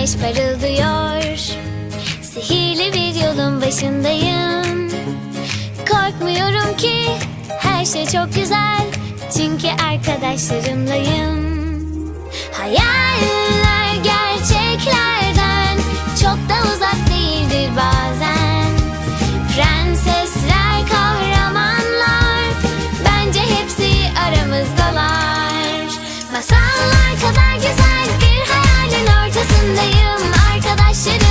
güneş parıldıyor. Sihirli bir yolun başındayım. Korkmuyorum ki her şey çok güzel. Çünkü arkadaşlarımlayım. Hayaller yanındayım arkadaşlarım